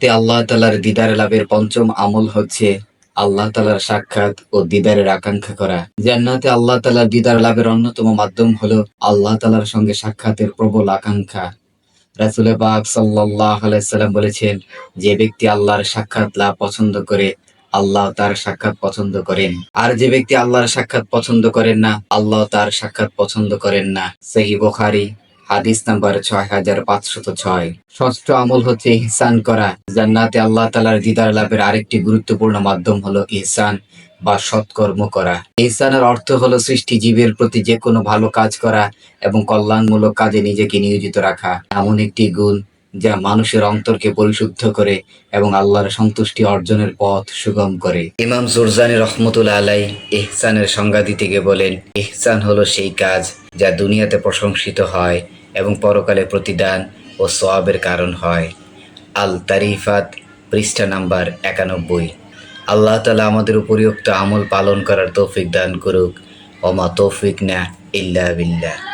তে আল্লাহ তালার দিদার লাভের পঞ্চম আমল হচ্ছে আল্লাহ তালার সাক্ষাৎ ও দিদারের আকাঙ্ক্ষা করা। জান্নাতে আল্লাহ তালার দিদার লাভের অন্যতম মাধ্যম হলো আল্লাহ তালার সঙ্গে সাক্ষাতের প্রবল আকাঙ্ক্ষা। রাসুল পাক আলাইসাল্লাম বলেছেন, যে ব্যক্তি আল্লাহর সাক্ষাৎ লাভ পছন্দ করে, আল্লাহ তার সাক্ষাৎ পছন্দ করেন। আর যে ব্যক্তি আল্লাহর সাক্ষাৎ পছন্দ করেন না, আল্লাহ তার সাক্ষাৎ পছন্দ করেন না। সেহি বোখারি হাদিস নাম্বার ছয় হাজার পাঁচশত ছয়। ষষ্ঠ আমল হচ্ছে ইহসান করা। জান্নাতে আল্লাহ তালার দিদার লাভের আরেকটি গুরুত্বপূর্ণ মাধ্যম হলো ইহসান বা সৎকর্ম করা। ইহসানের অর্থ হলো সৃষ্টি জীবের প্রতি যে কোনো ভালো কাজ করা এবং কল্যাণমূলক কাজে নিজেকে নিয়োজিত রাখা। এমন একটি গুণ যা মানুষের অন্তরকে পরিশুদ্ধ করে এবং আল্লাহর সন্তুষ্টি অর্জনের পথ সুগম করে। ইমাম সুরজানি রহমতুল্লা আলাই ইহসানের সংজ্ঞা দিতে গিয়ে বলেন, ইহসান হলো সেই কাজ যা দুনিয়াতে প্রশংসিত হয় এবং পরকালে প্রতিদান ও সোয়াবের কারণ হয়। আল তারিফাত, পৃষ্ঠা নাম্বার একানব্বই। আল্লাহ তালা আমাদের উপরিউক্ত আমল পালন করার তৌফিক দান করুক। ওমা তৌফিক না ইল্লা বিল্লাহ।